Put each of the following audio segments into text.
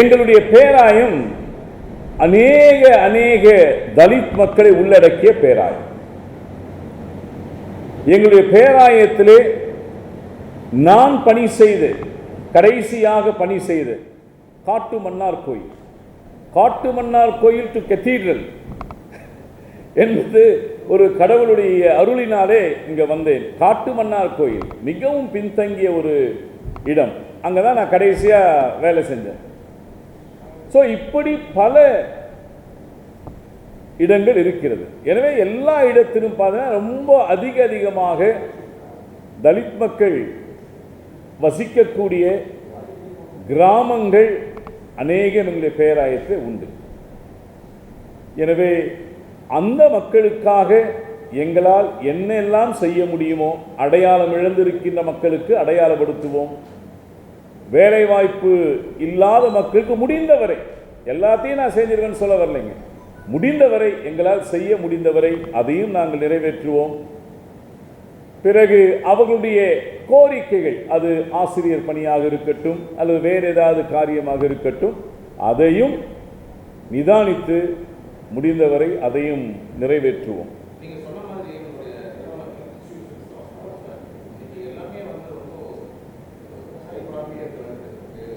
எங்களுடைய பேராயம் அநேக அநேக தலித் மக்களை உள்ளடக்கிய பேராயம். எங்களுடைய பேராயத்திலே நான் பணி செய்து கடைசியாக பணி செய்து காட்டு மன்னார் கோயில். காட்டு மன்னார் கோயில் டு கெத்தீட்ரல் என்பது ஒரு கடவுளுடைய அருளினாலே இங்கே வந்தேன். காட்டு மன்னார் கோயில் மிகவும் பின்தங்கிய ஒரு இடம். அங்கே தான் நான் கடைசியாக வேலை செஞ்சேன். ஸோ இப்படி பல இடங்கள் இருக்கிறது. எனவே எல்லா இடத்திலும் பார்த்தீங்கன்னா ரொம்ப அதிக அதிகமாக தலித் மக்கள் வசிக்கக்கூடிய கிராமங்கள் அநேகம் எங்களுடைய பேராயத்தில் உண்டு. எனவே அந்த மக்களுக்காக எங்களால் என்னெல்லாம் செய்ய முடியுமோ அடையாளம் இழந்திருக்கின்ற மக்களுக்கு அடையாளப்படுத்துவோம். வேலைவாய்ப்பு இல்லாத மக்களுக்கு முடிந்தவரை எல்லாத்தையும் நான் செஞ்சிருக்கேன்னு சொல்ல வரலைங்க. முடிந்தவரை எங்களால் செய்ய முடிந்தவரை அதையும் நாங்கள் நிறைவேற்றுவோம். பிறகு அவர்களுடைய கோரிக்கைகள் அது ஆசிரியர் பணியாக இருக்கட்டும் அல்லது வேறு ஏதாவது காரியமாக இருக்கட்டும் அதையும் நிதானித்து முடிந்தவரை அதையும் நிறைவேற்றுவோம் நீங்க சொன்ன மாதிரி உங்களுடைய இன்னைக்கு எல்லாமே வந்து ரொம்ப ஹை ப்ராஃபிட்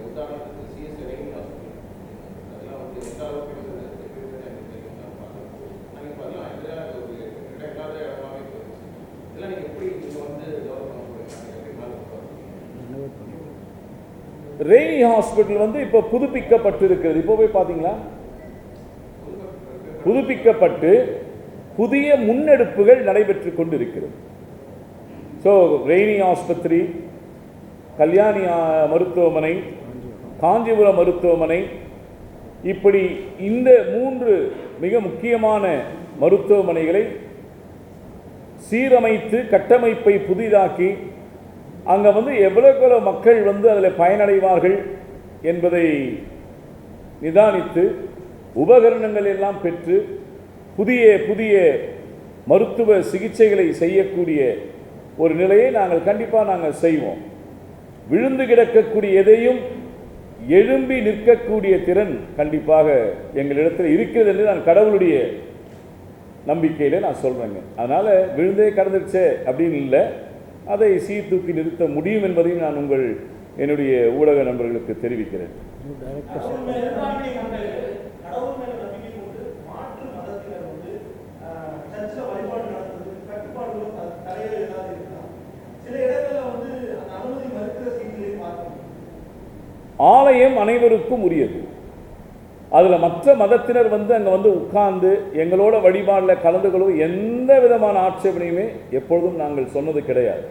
உதாரணத்துக்கு சிஎஸ் ரெயின் ஹாஸ்பிட்டல் அதெல்லாம் வந்து எந்த அளவுக்கு வந்து செக்யூரிட்டி எனக்கு தெரியும் நான் பார்க்குறேன் நாங்கள் பார்த்தீங்கன்னா இதெல்லாம் ஒரு இடமில்லாத இடமாவே போயிடுச்சு இதெல்லாம் நீங்கள் எப்படி நீங்கள் வந்து டெவலப் பண்ண போறீங்க நீங்கள் எப்படி மேலே போகிறீங்க ரெய்னி ஹாஸ்பிட்டல் வந்து இப்போ புதுப்பிக்கப்பட்டிருக்கிறது. இப்போ போய் பார்த்தீங்களா புதுப்பிக்கப்பட்டு புதிய முன்னெடுப்புகள் நடைபெற்று கொண்டிருக்கிறது. ஸோ ரெய்னி ஆஸ்பத்திரி கல்யாணி மருத்துவமனை காஞ்சிபுரம் மருத்துவமனை இப்படி இந்த மூன்று மிக முக்கியமான மருத்துவமனைகளை சீரமைத்து கட்டமைப்பை புதிதாக்கி அங்கே வந்து எவ்வளவு மக்கள் வந்து அதில் பயனடைவார்கள் என்பதை நிதானித்து உபகரணங்கள் எல்லாம் பெற்று புதிய புதிய மருத்துவ சிகிச்சைகளை செய்யக்கூடிய ஒரு நிலையை நாங்கள் கண்டிப்பாக நாங்கள் செய்வோம். விழுந்து கிடக்கக்கூடிய எதையும் எழும்பி நிற்கக்கூடிய திறன் கண்டிப்பாக எங்களிடத்தில் இருக்கிறது என்று நான் கடவுளுடைய நம்பிக்கையில் நான் சொல்கிறேங்க அதனால் விழுந்தே கடந்துருச்சே அப்படின்னு இல்லை. அதை சீர்தூக்கி நிறுத்த முடியும் என்பதையும் நான் உங்கள் என்னுடைய ஊடக நண்பர்களுக்கு தெரிவிக்கிறேன். ஆலயம் அனைவருக்கும் உரியது. அதில் மற்ற மதத்தினர் வந்து அங்கே வந்து உட்கார்ந்து எங்களோட வழிபாடில் கலந்து கொள்வது எந்த விதமான ஆட்சேபனையுமே எப்பொழுதும் நாங்கள் சொன்னது கிடையாது.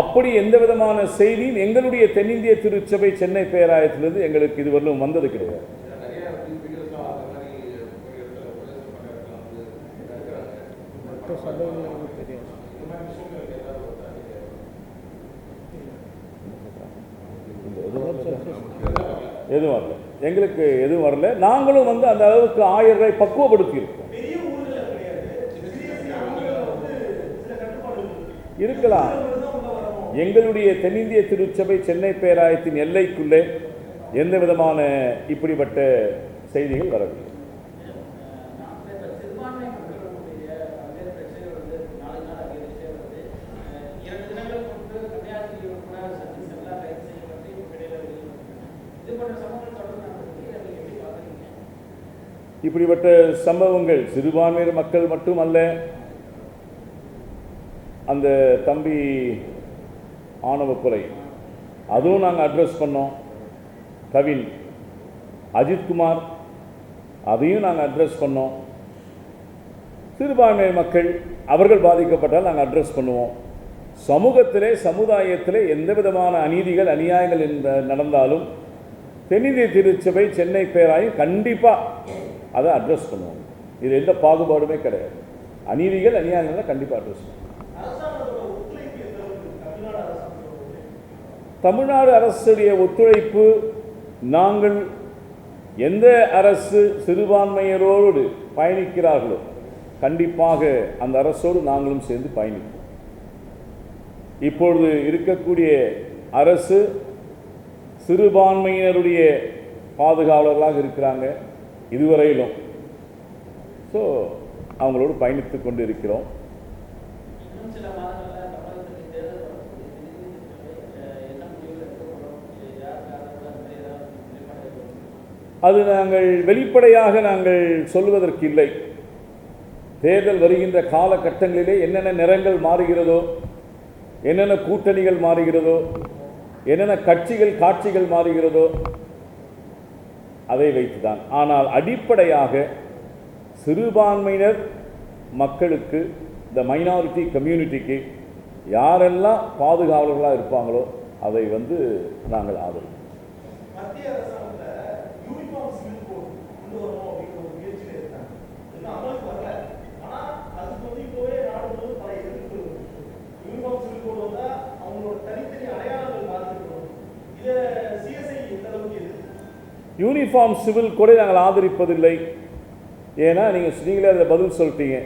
அப்படி எந்த விதமான செய்தியும் எங்களுடைய தென்னிந்திய திருச்சபை சென்னை பேராயத்திலிருந்து எங்களுக்கு இதுவரையிலும் வந்தது கிடையாது. நிறைய வீடியோஸ்லாம் அந்த மாதிரி ஒரு இடத்துல உபதேசம் பண்ண இடத்துல வந்து இருக்கிறாங்க மற்ற சபைகளுக்கு தெரியும் இந்த மாதிரி விஷயங்கள் ஏதாவது ஒரு தடை எதுவும் வரல? எங்களுக்கு எதுவும் வரல? நாங்களும் வந்து அந்த அளவுக்கு ஆயிரம் ரூபாய் பக்குவப்படுத்தி இருக்கோம் இருக்கலாம். எங்களுடைய தென்னிந்திய திருச்சபை சென்னை பேராயத்தின் எல்லைக்குள்ளே எந்த விதமான இப்படிப்பட்ட செய்திகள் வரவில்லை. இப்படிப்பட்ட சம்பவங்கள் சிறுபான்மையினர் மக்கள் மட்டுமல்ல அந்த தம்பி ஆணவ கொலை அதுவும் நாங்கள் அட்ரஸ் பண்ணோம். கவின் அஜித்குமார் அதையும் நாங்கள் அட்ரஸ் பண்ணோம். சிறுபான்மை மக்கள் அவர்கள் பாதிக்கப்பட்டால் நாங்கள் அட்ரஸ் பண்ணுவோம். சமூகத்திலே சமுதாயத்திலே எந்த விதமான அநீதிகள் அநியாயங்கள் என்ற நடந்தாலும் தென்னிந்திய திருச்சபை சென்னை பேராயும் கண்டிப்பாக அதை அட்ரஸ் பண்ணுவோம் இது எந்த பாகுபாடுமே கிடையாது. அநீதிகள் அநியாயங்களை கண்டிப்பாக அட்ரஸ் தமிழ்நாடு அரசுடைய ஒத்துழைப்பு நாங்கள் எந்த அரசு சிறுபான்மையரோடு பயணிக்கிறார்களோ கண்டிப்பாக அந்த அரசோடு நாங்களும் சேர்ந்து பயணிப்போம். இப்பொழுது இருக்கக்கூடிய அரசு சிறுபான்மையினருடைய பாதுகாவலர்களாக இருக்கிறாங்க. இதுவரையிலும். ஸோ அவங்களோடு பயணித்து கொண்டு இருக்கிறோம் அது நாங்கள் வெளிப்படையாக நாங்கள் சொல்வதற்கு இல்லை தேர்தல் வருகின்ற காலகட்டங்களிலே என்னென்ன நிறங்கள் மாறுகிறதோ என்னென்ன கூட்டணிகள் மாறுகிறதோ என்னென்ன கட்சிகள் காட்சிகள் மாறுகிறதோ அதை வைத்துதான். ஆனால் அடிப்படையாக சிறுபான்மையினர் மக்களுக்கு இந்த மைனாரிட்டி கம்யூனிட்டிக்கு யாரெல்லாம் பாதுகாவலர்களாக இருப்பாங்களோ அதை வந்து நாங்கள் ஆதரிப்போம். மத்திய அரசாங்கத்துல யூனிஃபார்ம் சிவில் கோட் கொண்டு வரணும் அப்படிங்கிற ஒரு முயற்சியில இருக்காங்க இன்னும் அமலுக்கு வரல ஆனா அதுக்கு வந்து இப்போவே நாடு முழுவதும் பல எதிர்ப்பு இருக்கு. யூனிஃபார்ம் சிவில் கோட் வந்தா அவங்களோட தனித்தனி அடையாளங்கள் பாதிக்கப்படும் இதை சிஎஸ்ஐ எந்த அளவுக்கு எதிர்க்கு யூனிஃபார்ம் சிவில் கூட நாங்கள் ஆதரிப்பதில்லை. ஏன்னா நீங்கள் நீங்களே அதில் பதில் சொல்லிட்டீங்க.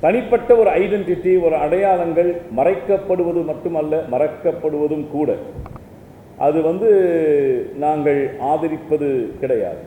தனிப்பட்ட ஒரு ஐடென்டிட்டி ஒரு அடையாளங்கள் மறைக்கப்படுவது மட்டுமல்ல மறக்கப்படுவதும் கூட. அது வந்து நாங்கள் ஆதரிப்பது கிடையாது.